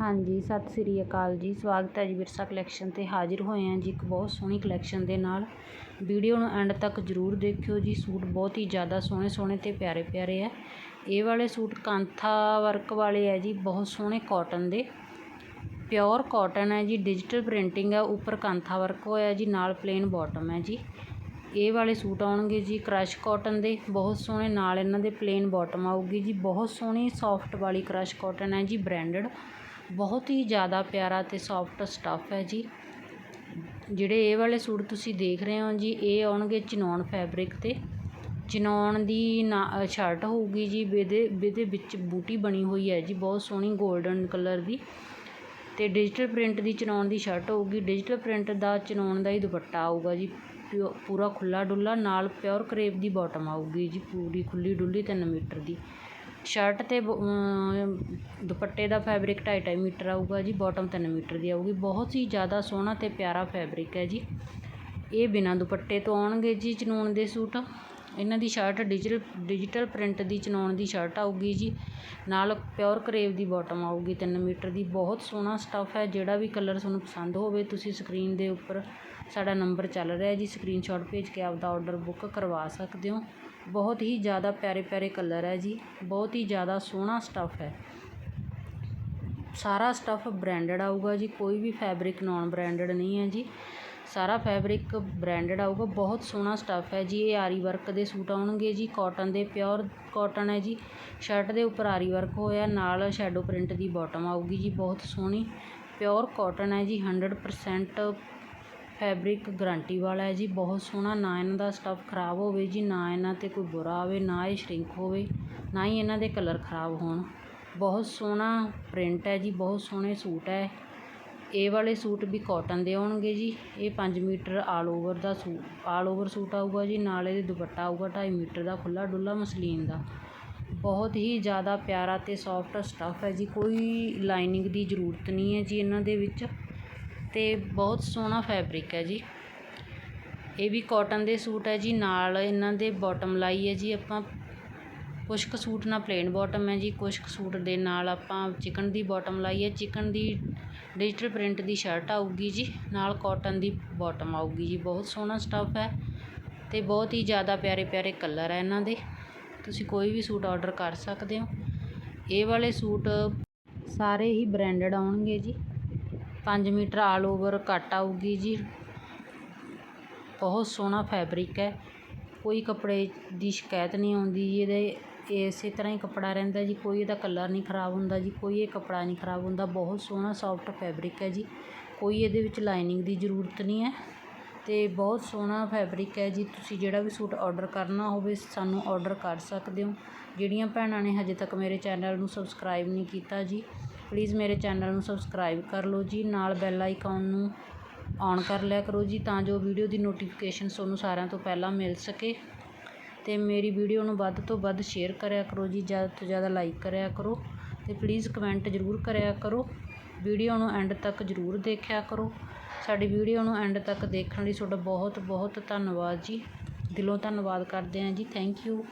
ਹਾਂਜੀ, ਸਤਿ ਸ੍ਰੀ ਅਕਾਲ ਜੀ। ਸਵਾਗਤ ਹੈ ਜੀ ਵਿਰਸਾ ਕਲੈਕਸ਼ਨ 'ਤੇ। ਹਾਜ਼ਰ ਹੋਏ ਹਾਂ ਜੀ ਇੱਕ ਬਹੁਤ ਸੋਹਣੀ ਕਲੈਕਸ਼ਨ ਦੇ ਨਾਲ। ਵੀਡੀਓ ਨੂੰ ਐਂਡ ਤੱਕ ਜ਼ਰੂਰ ਦੇਖਿਓ ਜੀ। ਸੂਟ ਬਹੁਤ ਹੀ ਜ਼ਿਆਦਾ ਸੋਹਣੇ ਸੋਹਣੇ ਤੇ ਪਿਆਰੇ ਪਿਆਰੇ ਹੈ ਇਹ ਵਾਲੇ ਸੂਟ ਕਾਂਥਾ ਵਰਕ ਵਾਲੇ ਹੈ ਜੀ, ਬਹੁਤ ਸੋਹਣੇ ਕਾਟਨ ਦੇ। ਪਿਓਰ ਕਾਟਨ ਹੈ ਜੀ ਡਿਜੀਟਲ ਪ੍ਰਿੰਟਿੰਗ ਹੈ, ਉੱਪਰ ਕਾਂਥਾ ਵਰਕ ਹੋਇਆ ਜੀ, ਨਾਲ ਪਲੇਨ ਬਾਟਮ ਹੈ ਜੀ। ਇਹ ਵਾਲੇ ਸੂਟ ਆਉਣਗੇ ਜੀ ਕ੍ਰਸ਼ ਕਾਟਨ ਦੇ। ਬਹੁਤ ਸੋਹਣੇ, ਨਾਲ ਇਹਨਾਂ ਦੇ ਪਲੇਨ ਬਾਟਮ ਆਊਗੀ ਜੀ। ਬਹੁਤ ਸੋਹਣੀ ਸੌਫਟ ਵਾਲੀ ਕ੍ਰਸ਼ ਕਾਟਨ ਹੈ ਜੀ ਬ੍ਰਾਂਡਡ ਬਹੁਤ ਹੀ ਜ਼ਿਆਦਾ ਪਿਆਰਾ ਅਤੇ ਸੋਫਟ ਸਟੱਫ ਹੈ ਜੀ। ਜਿਹੜੇ ਇਹ ਵਾਲੇ ਸੂਟ ਤੁਸੀਂ ਦੇਖ ਰਹੇ ਹੋ ਜੀ, ਇਹ ਆਉਣਗੇ ਚਨੌਨ ਫੈਬਰਿਕ ਤੇ। ਚਨੌਨ ਦੀ ਨਾ ਸ਼ਰਟ ਹੋਊਗੀ ਜੀ ਇਹਦੇ ਇਹਦੇ ਵਿੱਚ ਬੂਟੀ ਬਣੀ ਹੋਈ ਹੈ ਜੀ, ਬਹੁਤ ਸੋਹਣੀ 골ਡਨ ਕਲਰ ਦੀ। ਅਤੇ ਡਿਜੀਟਲ ਪ੍ਰਿੰਟ ਦੀ ਚਨੌਨ ਦੀ ਸ਼ਰਟ ਹੋਊਗੀ। ਡਿਜੀਟਲ ਪ੍ਰਿੰਟ ਦਾ ਚਨੌਨ ਦਾ ਹੀ ਦੁਪੱਟਾ ਆਊਗਾ ਜੀ ਪੂਰਾ ਖੁੱਲਾ ਡੁੱਲਾ, ਨਾਲ ਪਿਓਰ ਕਰੇਪ ਦੀ ਬਾਟਮ ਆਊਗੀ ਜੀ, ਪੂਰੀ ਖੁੱਲੀ ਡੁੱਲੀ 3 ਮੀਟਰ ਦੀ। ਸ਼ਰਟ ਅਤੇ ਦੁਪੱਟੇ ਦਾ ਫੈਬਰਿਕ 2.5 ਮੀਟਰ ਆਊਗਾ ਜੀ ਬੋਟਮ ਤਿੰਨ ਮੀਟਰ ਦੀ ਆਊਗੀ। ਬਹੁਤ ਹੀ ਜ਼ਿਆਦਾ ਸੋਹਣਾ ਅਤੇ ਪਿਆਰਾ ਫੈਬਰਿਕ ਹੈ ਜੀ। ਇਹ ਬਿਨਾਂ ਦੁਪੱਟੇ ਤੋਂ ਆਉਣਗੇ ਜੀ ਚਨੂਨ ਦੇ ਸੂਟ। ਇਹਨਾਂ ਦੀ ਸ਼ਰਟ ਡਿਜੀਟਲ ਡਿਜੀਟਲ ਪ੍ਰਿੰਟ ਦੀ ਚਨੌਨ ਦੀ ਸ਼ਰਟ ਆਊਗੀ ਜੀ। ਨਾਲ ਪਿਓਰ ਕਰੇਵ ਦੀ ਬੋਟਮ ਆਊਗੀ। ਤਿੰਨ ਮੀਟਰ ਦੀ ਬਹੁਤ ਸੋਹਣਾ ਸਟੱਫ ਹੈ। ਜਿਹੜਾ ਵੀ ਕਲਰ ਤੁਹਾਨੂੰ ਪਸੰਦ ਹੋਵੇ, ਤੁਸੀਂ ਸਕਰੀਨ ਦੇ ਉੱਪਰ ਸਾਡਾ ਨੰਬਰ ਚੱਲ ਰਿਹਾ ਜੀ। ਸਕਰੀਨਸ਼ਾਟ ਭੇਜ ਕੇ ਆਪਦਾ ਆਰਡਰ ਬੁੱਕ ਕਰਵਾ ਸਕਦੇ ਹੋ। ਬਹੁਤ ਹੀ ਜ਼ਿਆਦਾ ਪਿਆਰੇ ਪਿਆਰੇ ਕਲਰ ਹੈ ਜੀ। ਬਹੁਤ ਹੀ ਜ਼ਿਆਦਾ ਸੋਹਣਾ ਸਟੱਫ ਹੈ। ਸਾਰਾ ਸਟੱਫ ਬ੍ਰਾਂਡਡ ਆਊਗਾ ਜੀ। ਕੋਈ ਵੀ ਫੈਬਰਿਕ ਨਾਨ ਬ੍ਰਾਂਡਡ ਨਹੀਂ ਹੈ ਜੀ। ਸਾਰਾ ਫੈਬਰਿਕ ਬ੍ਰਾਂਡਡ ਆਊਗਾ ਬਹੁਤ ਸੋਹਣਾ ਸਟੱਫ ਹੈ ਜੀ, ਇਹ ਆਰੀ ਵਰਕ ਦੇ ਸੂਟ ਆਉਣਗੇ ਜੀ ਕਾਟਨ ਦੇ ਪਿਓਰ ਕਾਟਨ ਹੈ ਜੀ ਸ਼ਰਟ ਦੇ ਉੱਪਰ ਆਰੀ ਵਰਕ ਹੋਇਆ, ਨਾਲ ਸ਼ੈਡੋ ਪ੍ਰਿੰਟ ਦੀ ਬਾਟਮ ਆਊਗੀ ਜੀ, ਬਹੁਤ ਸੋਹਣੀ ਪਿਓਰ ਕਾਟਨ ਹੈ ਜੀ 100% ਫੈਬਰਿਕ ਗਰੰਟੀ ਵਾਲਾ ਹੈ ਜੀ, ਬਹੁਤ ਸੋਹਣਾ, ਨਾ ਇਹਨਾਂ ਦਾ ਸਟੱਫ ਖਰਾਬ ਹੋਵੇ ਜੀ, ਨਾ ਇਹਨਾਂ 'ਤੇ ਕੋਈ ਬੁਰਾ ਆਵੇ, ਨਾ ਇਹ ਸ਼ਰਿੰਕ ਹੋਵੇ, ਨਾ ਹੀ ਇਹਨਾਂ ਦੇ ਕਲਰ ਖਰਾਬ ਹੋਣ, ਬਹੁਤ ਸੋਹਣਾ ਪ੍ਰਿੰਟ ਹੈ ਜੀ, ਬਹੁਤ ਸੋਹਣੇ ਸੂਟ ਹੈ ਇਹ ਵਾਲੇ ਸੂਟ ਵੀ ਕੋਟਨ ਦੇ ਆਉਣਗੇ ਜੀ। ਇਹ ਪੰਜ ਮੀਟਰ ਆਲ ਓਵਰ ਦਾ ਸੂਟ ਆਲ ਓਵਰ ਸੂਟ ਆਊਗਾ ਜੀ। ਨਾਲ ਇਹਦੇ ਦੁਪੱਟਾ ਆਊਗਾ, ਢਾਈ ਮੀਟਰ ਦਾ ਖੁੱਲਾ ਡੁੱਲਾ ਮਸਲੀਨ ਦਾ। ਬਹੁਤ ਹੀ ਜ਼ਿਆਦਾ ਪਿਆਰਾ ਤੇ ਸੌਫਟ ਸਟੱਫ ਹੈ ਜੀ। ਕੋਈ ਲਾਈਨਿੰਗ ਦੀ ਜ਼ਰੂਰਤ ਨਹੀਂ ਹੈ ਜੀ ਇਹਨਾਂ ਦੇ ਵਿੱਚ। ਤੇ ਬਹੁਤ ਸੋਹਣਾ ਫੈਬਰਿਕ ਹੈ ਜੀ। ਇਹ ਵੀ ਕਾਟਨ ਦੇ ਸੂਟ ਹੈ ਜੀ। ਨਾਲ ਇਹਨਾਂ ਦੇ ਬਾਟਮ ਲਾਈ ਹੈ ਜੀ ਆਪਾਂ। ਕੁਛ ਕੁ ਸੂਟ ਨਾਲ ਪਲੇਨ ਬੋਟਮ ਹੈ ਜੀ, ਕੁਛ ਕੁ ਸੂਟ ਦੇ ਨਾਲ ਆਪਾਂ ਚਿਕਨ ਦੀ ਬੋਟਮ ਲਾਈ ਹੈ। ਚਿਕਨ ਦੀ ਡਿਜੀਟਲ ਪ੍ਰਿੰਟ ਦੀ ਸ਼ਰਟ ਆਊਗੀ ਜੀ, ਨਾਲ ਕੋਟਨ ਦੀ ਬੋਟਮ ਆਊਗੀ ਜੀ। ਬਹੁਤ ਸੋਹਣਾ ਸਟੱਫ ਹੈ ਅਤੇ ਬਹੁਤ ਹੀ ਜ਼ਿਆਦਾ ਪਿਆਰੇ ਪਿਆਰੇ ਕਲਰ ਹੈ ਇਹਨਾਂ ਦੇ। ਤੁਸੀਂ ਕੋਈ ਵੀ ਸੂਟ ਆਰਡਰ ਕਰ ਸਕਦੇ ਹੋ। ਇਹ ਵਾਲੇ ਸੂਟ ਸਾਰੇ ਹੀ ਬ੍ਰਾਂਡਡ ਆਉਣਗੇ ਜੀ। 5 ਮੀਟਰ ਆਲ ਓਵਰ ਕੱਟ ਆਊਗੀ ਜੀ। ਬਹੁਤ ਸੋਹਣਾ ਫੈਬਰਿਕ ਹੈ। ਕੋਈ ਕੱਪੜੇ ਦੀ ਸ਼ਿਕਾਇਤ ਨਹੀਂ ਆਉਂਦੀ ਜੀ ਇਹਦੇ। ਇਸੇ ਤਰ੍ਹਾਂ ਹੀ ਕੱਪੜਾ ਰਹਿੰਦਾ ਜੀ, ਕੋਈ ਇਹਦਾ ਕਲਰ ਨਹੀਂ ਖਰਾਬ ਹੁੰਦਾ ਜੀ, ਕੋਈ ਇਹ ਕੱਪੜਾ ਨਹੀਂ ਖਰਾਬ ਹੁੰਦਾ, ਬਹੁਤ ਸੋਹਣਾ ਸੋਫਟ ਫੈਬਰਿਕ ਹੈ ਜੀ। ਕੋਈ ਇਹਦੇ ਵਿੱਚ ਲਾਈਨਿੰਗ ਦੀ ਜ਼ਰੂਰਤ ਨਹੀਂ ਹੈ ਅਤੇ ਬਹੁਤ ਸੋਹਣਾ ਫੈਬਰਿਕ ਹੈ ਜੀ। ਤੁਸੀਂ ਜਿਹੜਾ ਵੀ ਸੂਟ ਔਡਰ ਕਰਨਾ ਹੋਵੇ, ਸਾਨੂੰ ਔਡਰ ਕਰ ਸਕਦੇ ਹੋ। ਜਿਹੜੀਆਂ ਭੈਣਾਂ ਨੇ ਹਜੇ ਤੱਕ ਮੇਰੇ ਚੈਨਲ ਨੂੰ ਸਬਸਕ੍ਰਾਈਬ ਨਹੀਂ ਕੀਤਾ ਜੀ ਪਲੀਜ਼ ਮੇਰੇ ਚੈਨਲ ਨੂੰ ਸਬਸਕ੍ਰਾਈਬ ਕਰ ਲਓ ਜੀ। ਨਾਲ ਬੈਲ ਆਈਕਨ ਨੂੰ ਔਨ ਕਰ ਲਿਆ ਕਰੋ ਜੀ, ਤਾਂ ਜੋ ਵੀਡੀਓ ਦੀ ਨੋਟੀਫਿਕੇਸ਼ਨ ਤੁਹਾਨੂੰ ਸਾਰਿਆਂ ਤੋਂ ਪਹਿਲਾਂ ਮਿਲ ਸਕੇ। ਅਤੇ ਮੇਰੀ ਵੀਡੀਓ ਨੂੰ ਵੱਧ ਤੋਂ ਵੱਧ ਸ਼ੇਅਰ ਕਰਿਆ ਕਰੋ ਜੀ, ਜ਼ਿਆਦਾ ਤੋਂ ਜ਼ਿਆਦਾ ਲਾਈਕ ਕਰਿਆ ਕਰੋ ਅਤੇ ਪਲੀਜ਼ ਕਮੈਂਟ ਜ਼ਰੂਰ ਕਰਿਆ ਕਰੋ। ਵੀਡੀਓ ਨੂੰ ਐਂਡ ਤੱਕ ਜ਼ਰੂਰ ਦੇਖਿਆ ਕਰੋ। ਸਾਡੀ ਵੀਡੀਓ ਨੂੰ ਐਂਡ ਤੱਕ ਦੇਖਣ ਲਈ ਤੁਹਾਡਾ ਬਹੁਤ ਬਹੁਤ ਧੰਨਵਾਦ ਜੀ। ਦਿਲੋਂ ਧੰਨਵਾਦ ਕਰਦੇ ਹਾਂ ਜੀ। Thank you